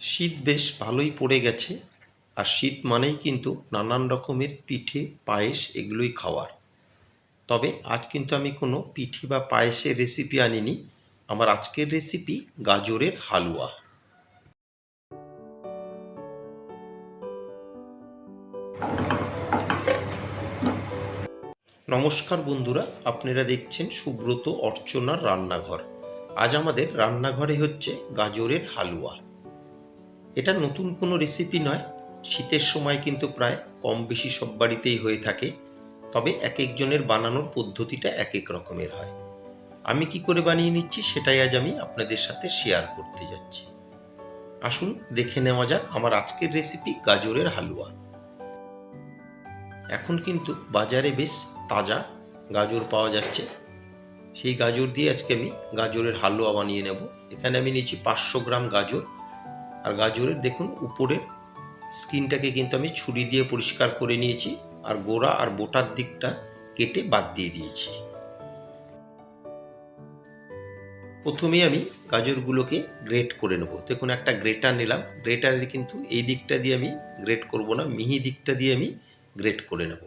শীত বেশ ভালোই পড়ে গেছে, আর শীত মানেই কিন্তু নানান রকমের পিঠে, পায়েস এগুলোই খাওয়ার। তবে আজ কিন্তু আমি কোনো পিঠে বা পায়েসের রেসিপি আনিনি, আমার আজকের রেসিপি গাজরের হালুয়া। নমস্কার বন্ধুরা, আপনারা দেখছেন সুব্রত অর্চনার রান্নাঘর। আজ আমাদের রান্নাঘরে হচ্ছে গাজরের হালুয়া। এটা নতুন কোনো রেসিপি নয়। শীতের সময় কিন্তু প্রায় কম বেশি সব বাড়িতেই হয়ে থাকে। তবে এক একজনের বানানোর পদ্ধতিটা এক এক রকমের হয়। আমি কি করে বানিয়ে নিচ্ছি সেটাই আজ আমি আপনাদের সাথে শেয়ার করতে যাচ্ছি। আসুন দেখে নেওয়া যাক আমার আজকের রেসিপি গাজরের হালুয়া। এখন কিন্তু বাজারে বেশ তাজা গাজর পাওয়া যাচ্ছে। সেই গাজর দিয়ে আজকে আমি গাজরের হালুয়া বানিয়ে নেব। এখানে আমি নিয়েছি পাঁচশো গ্রাম গাজর। আর গাজরের দেখুন, উপরের স্কিনটাকে কিন্তু আমি ছুরি দিয়ে পরিষ্কার করে নিয়েছি আর গোড়া আর বোটার দিকটা কেটে বাদ দিয়ে দিয়েছি। প্রথমে আমি গাজরগুলোকে গ্রেট করে নেব। দেখুন, একটা গ্রেটার নিলাম। গ্রেটারের কিন্তু এই দিকটা দিয়ে আমি গ্রেট করব না, মিহি দিকটা দিয়ে আমি গ্রেট করে নেব।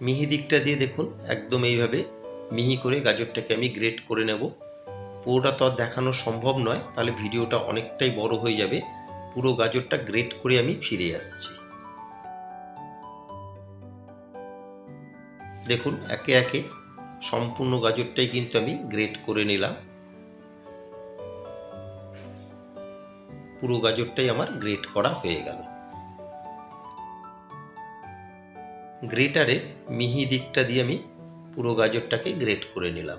মিহি দিকটা দিয়ে দেখুন, একদম এইভাবে মিহি করে গাজরটাকে আমি গ্রেট করে নেব। পুরোটা তো দেখানো সম্ভব নয়, তাহলে ভিডিওটা অনেকটাই বড় হয়ে যাবে। পুরো গাজরটা গ্রেট করে আমি ফিরে আসছি। দেখুন, একে একে সম্পূর্ণ গাজরটাই কিন্তু আমি গ্রেট করে নিলাম। পুরো গাজরটাই আমার গ্রেট করা হয়ে গেল। গ্রেটারের মিহি দিকটা দিয়ে আমি পুরো গাজরটাকে গ্রেট করে নিলাম।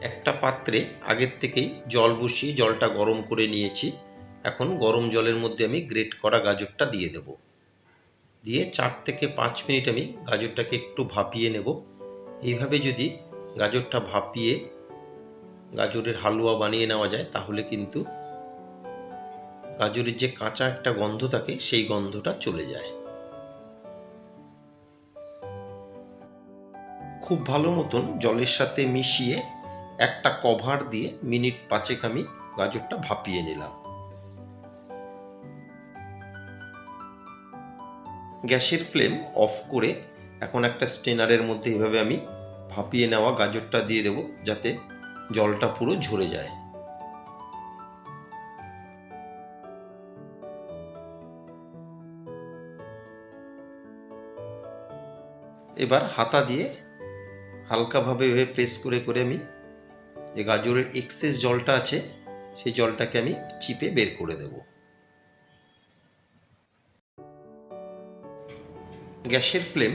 একটা পাত্রে আগের থেকেই জল বসিয়ে জলটা গরম করে নিয়েছি। এখন গরম জলের মধ্যে আমি গ্রেট করা গাজরটা দিয়ে দেব। দিয়ে চার থেকে পাঁচ মিনিট আমি গাজরটাকে একটু ভাপিয়ে নেব। এইভাবে যদি গাজরটা ভাপিয়ে গাজরের হালুয়া বানিয়ে নেওয়া যায় তাহলে কিন্তু গাজরের যে কাঁচা একটা গন্ধ থাকে, সেই গন্ধটা চলে যায়। খুব ভালো মতন জলের সাথে মিশিয়ে একটা কভার দিয়ে মিনিট পাঁচেক আমি গাজরটা ভাপিয়ে নিলাম। গ্যাসের ফ্লেম অফ করে এখন একটা স্টেনারের মধ্যে এভাবে আমি ভাপিয়ে নেওয়া গাজরটা দিয়ে দেব, যাতে জলটা পুরো ঝরে যায়। এবার হাতা দিয়ে হালকাভাবে এভাবে প্রেস করে করে আমি যে গাজরের এক্সেস জলটা আছে, সেই জলটাকে আমি চিপে বের করে দেব। গ্যাসের ফ্লেম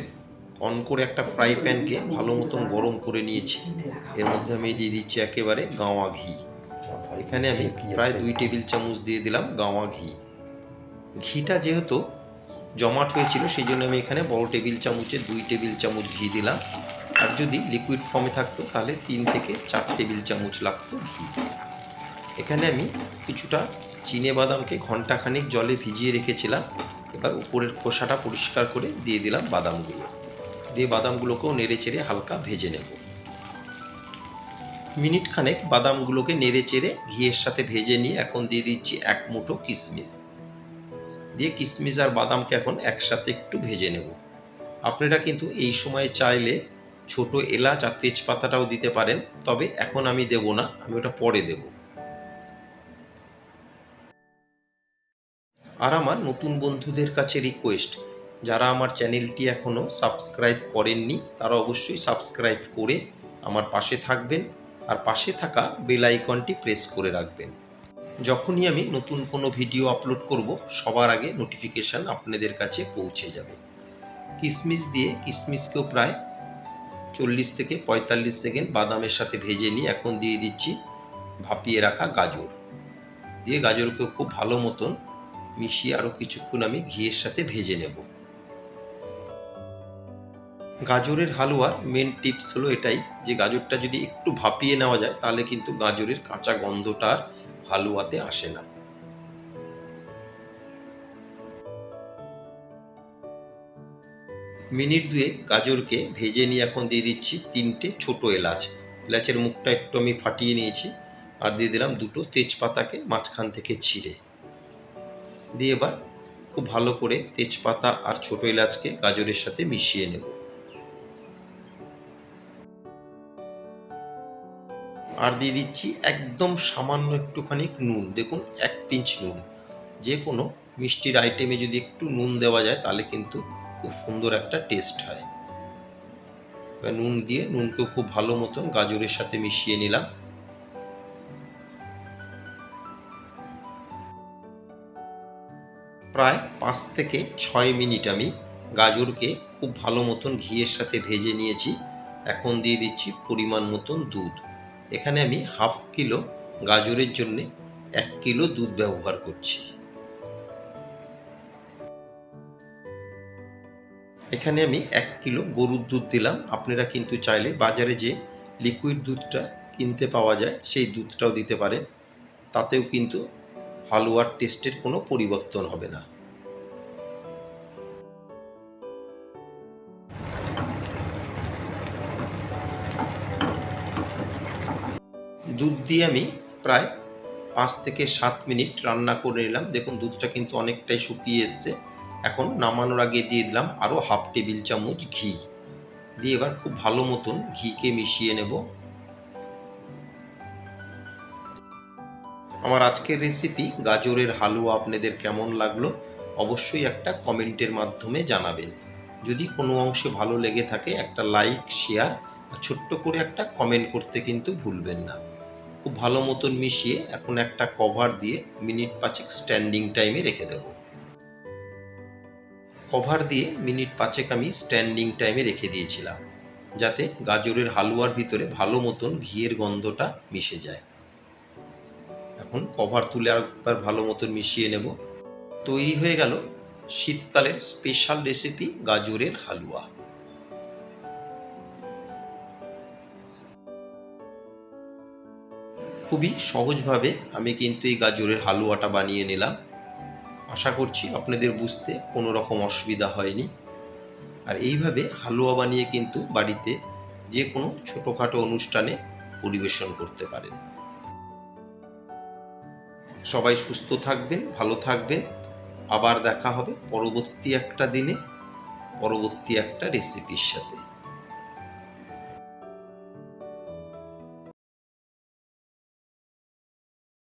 অন করে একটা ফ্রাই প্যানকে ভালো মতন গরম করে নিয়েছি। এর মধ্যে আমি দিয়ে দিচ্ছি একেবারে গাওয়া ঘি। এখানে আমি প্রায় দুই টেবিল চামচ দিয়ে দিলাম গাওয়া ঘি। ঘিটা যেহেতু জমাট হয়েছিল, সেই জন্য আমি এখানে বড় টেবিল চামচে দুই টেবিল চামচ ঘি দিলাম। আর যদি লিকুইড ফর্মে থাকতো, তাহলে তিন থেকে চার টেবিল চামচ লাগতো ঘি। এখানে আমি কিছুটা চিনে বাদামকে ঘন্টাখানিক জলে ভিজিয়ে রেখেছিলাম। এবার উপরের খোসাটা পরিষ্কার করে দিয়ে দিলাম বাদামগুলো। দিয়ে বাদামগুলোকেও নেড়ে চেড়ে হালকা ভেজে নেব। মিনিট খানেক বাদামগুলোকে নেড়ে চেড়ে ঘিয়ের সাথে ভেজে নিয়ে এখন দিয়ে দিচ্ছি এক মুঠো কিশমিশ দিয়ে কিশমিশ আর বাদামকে এখন একসাথে একটু ভেজে নেব। আপনারা কিন্তু এই সময়ে চাইলে ছোট এলাচ আর তেজপাতাটাও দিতে পারেন, তবে এখন আমি দেব না, আমি ওটা পরে দেব। আর আমার নতুন বন্ধুদের কাছে রিকোয়েস্ট যারা আমার চ্যানেলটি এখনও সাবস্ক্রাইব করেননি, তারা অবশ্যই সাবস্ক্রাইব করে আমার পাশে থাকবেন, আর পাশে থাকা বেল আইকনটি প্রেস করে রাখবেন। যখনই আমি নতুন কোনো ভিডিও আপলোড করব, সবার আগে নোটিফিকেশান আপনাদের কাছে পৌঁছে যাবে। কিশমিশ দিয়ে কিশমিশকেও প্রায় চল্লিশ থেকে পঁয়তাল্লিশ সেকেন্ড বাদামের সাথে ভেজে নিয়ে এখন দিয়ে দিচ্ছি ভাপিয়ে রাখা গাজর। দিয়ে গাজরকেও খুব ভালো মতন মিশিয়ে আরও কিছুক্ষণ আমি ঘিয়ের সাথে ভেজে নেব। গাজরের হালুয়ার মেন টিপস হলো এটাই যে গাজরটা যদি একটু ভাপিয়ে নেওয়া যায়, তাহলে কিন্তু গাজরের কাঁচা গন্ধটা আর হালুয়াতে আসে না। মিনিট দুয়ে গাজরকে ভেজে নিয়ে এখন দিয়ে দিচ্ছি তিনটে ছোট এলাচ। এলাচের মুখটা একটু আমি ফাটিয়ে নিয়েছি আর দিয়ে দিলাম দুটো তেজপাতাকে মাঝখান থেকে ছিঁড়ে। দিয়ে এবার খুব ভালো করে তেজপাতা আর ছোট এলাচকে গাজরের সাথে মিশিয়ে নেব। আর দিয়ে দিচ্ছি একদম সামান্য একটুখানি নুন। দেখুন, এক পিঞ্চ নুন। যে কোনো মিষ্টির আইটেমে যদি একটু নুন দেওয়া যায়, তাহলে কিন্তু খুব সুন্দর একটা টেস্ট হয়। নুন দিয়ে নুনকেও খুব ভালো মতন গাজরের সাথে মিশিয়ে নিলাম। প্রায় পাঁচ থেকে ছয় মিনিট আমি গাজরকে খুব ভালো মতন ঘিয়ের সাথে ভেজে নিয়েছি। এখন দিয়ে দিচ্ছি পরিমাণ মতন দুধ। এখানে আমি হাফ কিলো গাজরের জন্য এক কিলো দুধ ব্যবহার করছি। এখানে আমি এক কিলো গরুর দুধ দিলাম। আপনারা কিন্তু চাইলে বাজারে যে লিকুইড দুধটা কিনতে পাওয়া যায়, সেই দুধটাও দিতে পারেন। তাতেও কিন্তু হালুয়ার টেস্টের কোনো পরিবর্তন হবে না। দুধ দিয়ে আমি প্রায় পাঁচ থেকে সাত মিনিট রান্না করে নিলাম। দেখুন, দুধটা কিন্তু অনেকটাই শুকিয়ে এসছে। এখন নামানোর আগে দিয়ে দিলাম আরও হাফ টেবিল চামচ ঘি। দিয়ে এবার খুব ভালো মতন ঘিকে মিশিয়ে নেব। আমার আজকের রেসিপি গাজরের হালুয়া আপনাদের কেমন লাগল অবশ্যই একটা কমেন্টের মাধ্যমে জানাবেন। যদি কোনো অংশে ভালো লেগে থাকে, একটা লাইক শেয়ার ছোট্ট করে একটা কমেন্ট করতে কিন্তু ভুলবেন না। খুব ভালো মতন মিশিয়ে এখন একটা কভার দিয়ে মিনিট পাঁচেক স্ট্যান্ডিং টাইমে রেখে দেব। কভার দিয়ে মিনিট পাঁচেক আমি স্ট্যান্ডিং টাইমে রেখে দিয়েছিলাম, যাতে গাজরের হালুয়ার ভিতরে ভালো মতন ঘিয়ের গন্ধটা মিশে যায়। এখন কভার তুলে আরেকবার ভালো মতন মিশিয়ে নেব। তৈরি হয়ে গেল শীতকালের স্পেশাল রেসিপি গাজরের হালুয়া। খুবই সহজভাবে আমি কিন্তু এই গাজরের হালুয়াটা বানিয়ে নিলাম। আশা করছি আপনাদের বুঝতে কোনো রকম অসুবিধা হয়নি। আর এইভাবে হালুয়া বানিয়ে কিন্তু বাড়িতে যে কোনো ছোটোখাটো অনুষ্ঠানে পরিবেশন করতে পারেন। সবাই সুস্থ থাকবেন, ভালো থাকবেন। আবার দেখা হবে পরবর্তী একটা দিনে, পরবর্তী একটা রেসিপির সাথে।